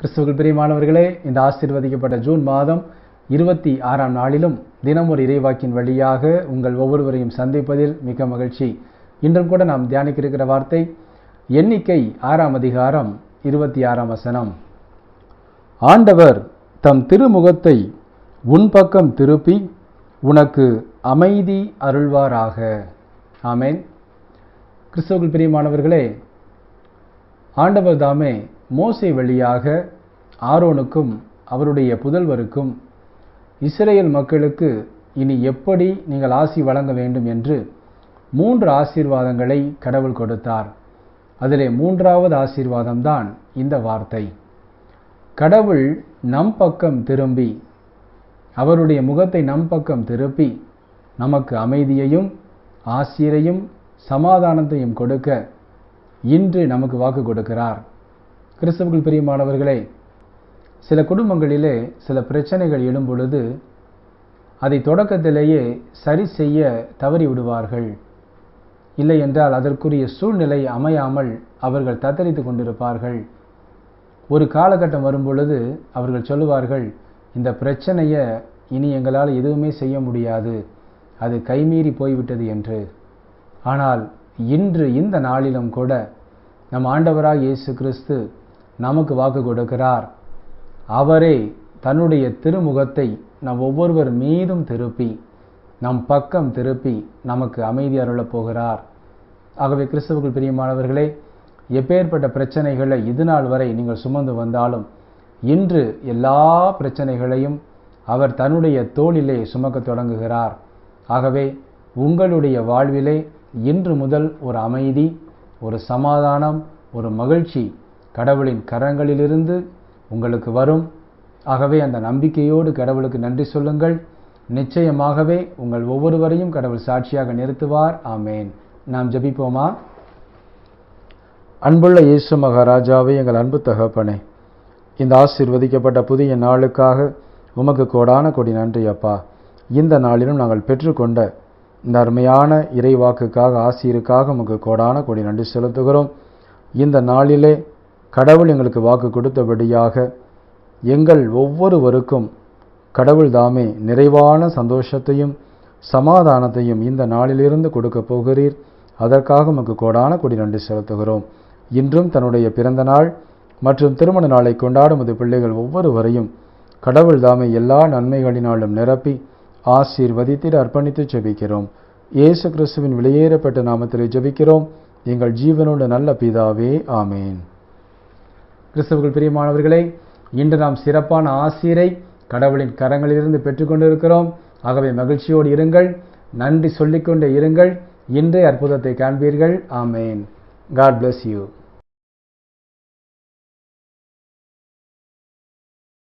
கிறிஸ்துவர்கள் பிரியமானவர்களே இந்த ஆசீர்வதிக்கப்பட்ட ஜூன் மாதம் இருபத்தி ஆறாம் நாளிலும் தினம் ஒரு இறைவாக்கின் வழியாக உங்கள் ஒவ்வொருவரையும் சந்திப்பதில் மிக மகிழ்ச்சி. இன்றும் கூட நாம் தியானிக்க இருக்கிற வார்த்தை எண்ணிக்கை ஆறாம் அதிகாரம் இருபத்தி ஆறாம் வசனம். ஆண்டவர் தம் திருமுகத்தை உன் பக்கம் திருப்பி உனக்கு அமைதி அருள்வாராக. ஆமேன். கிறிஸ்தவர்கள் பிரியமானவர்களே ஆண்டவர் தாமே மோசை வழியாக ஆரோனுக்கும் அவருடைய புதல்வருக்கும் இஸ்ரேல் மக்களுக்கு இனி எப்படி நீங்கள் ஆசி வழங்க வேண்டும் என்று மூன்று ஆசீர்வாதங்களை கடவுள் கொடுத்தார். அதிலே மூன்றாவது ஆசீர்வாதம்தான் இந்த வார்த்தை. கடவுள் நம் பக்கம் திரும்பி அவருடைய முகத்தை நம் பக்கம் திருப்பி நமக்கு அமைதியையும் ஆசிரியையும் சமாதானத்தையும் கொடுக்க இன்று நமக்கு வாக்கு கொடுக்கிறார். கிறிஸ்தவர்கள் பிரியமானவர்களே சில குடும்பங்களிலே சில பிரச்சனைகள் எழும்பொழுது அதை தொடக்கத்திலேயே சரி செய்ய தவறி விடுவார்கள். இல்லை என்றால் அதற்குரிய சூழ்நிலை அமையாமல் அவர்கள் தத்தரித்து கொண்டிருப்பார்கள். ஒரு காலகட்டம் வரும்பொழுது அவர்கள் சொல்லுவார்கள் இந்த பிரச்சனையை இனி எங்களால் எதுவுமே செய்ய முடியாது அது கைமீறி போய்விட்டது என்று. ஆனால் இன்று இந்த நாளிலும் கூட நம் ஆண்டவராக இயேசு கிறிஸ்து நமக்கு வாக்கு கொடுக்கிறார். அவரே தன்னுடைய திருமுகத்தை நம் ஒவ்வொருவர் மீதும் திருப்பி நம் பக்கம் திருப்பி நமக்கு அமைதி அருளப் போகிறார். ஆகவே கிறிஸ்தவர்கள் பிரியமானவர்களே எப்பேற்பட்ட பிரச்சனைகளை இது நாள் வரை நீங்கள் சுமந்து வந்தாலும் இன்று எல்லா பிரச்சனைகளையும் அவர் தன்னுடைய தோளிலே சுமக்க தொடங்குகிறார். ஆகவே உங்களுடைய வாழ்விலே இன்று முதல் ஒரு அமைதி ஒரு சமாதானம் ஒரு மகிழ்ச்சி கடவுளின் கரங்களிலிருந்து உங்களுக்கு வரும். ஆகவே அந்த நம்பிக்கையோடு கடவுளுக்கு நன்றி சொல்லுங்கள். நிச்சயமாகவே உங்கள் ஒவ்வொருவரையும் கடவுள் சாட்சியாக நிறுத்துவார். ஆமேன். நாம் ஜபிப்போமா? அன்புள்ள இயேசு மகாராஜாவே எங்கள் அன்பு தகப்பனே இந்த ஆசீர்வதிக்கப்பட்ட புதிய நாளுக்காக உமக்கு கோடான கொடி நன்றி அப்பா. இந்த நாளிலும் நாங்கள் பெற்றுக்கொண்ட இந்த அருமையான இறைவாக்குக்காக ஆசிரியருக்காக உமக்கு கோடான கொடி நன்றி செலுத்துகிறோம். இந்த நாளிலே கடவுள் எங்களுக்கு வாக்கு கொடுத்தபடியாக எங்கள் ஒவ்வொருவருக்கும் கடவுள் தாமே நிறைவான சந்தோஷத்தையும் சமாதானத்தையும் இந்த நாளிலிருந்து கொடுக்க போகிறீர். அதற்காக உமக்கு கோடான கொடி நன்றி செலுத்துகிறோம். இன்றும் தன்னுடைய பிறந்த நாள் மற்றும் திருமண நாளை கொண்டாடும் அது பிள்ளைகள் ஒவ்வொருவரையும் கடவுள் தாமே எல்லா நன்மைகளினாலும் நிரப்பி ஆசீர்வதித்திட அர்ப்பணித்து ஜெபிக்கிறோம். இயேசு கிறிஸ்துவின் வெளியேறப்பட்ட நாமத்திலே ஜெபிக்கிறோம். எங்கள் ஜீவனோட நல்ல பிதாவே ஆமேன். கிறிஸ்தவர்கள் பிரியமானவர்களே இன்று நாம் சிறப்பான ஆசிரை கடவுளின் கரங்களிலிருந்து பெற்றுக்கொண்டிருக்கிறோம். ஆகவே மகிழ்ச்சியோடு இருங்கள் நன்றி சொல்லிக்கொண்டே இருங்கள். இன்றே அற்புதத்தை காண்பீர்கள். ஆமேன். God bless you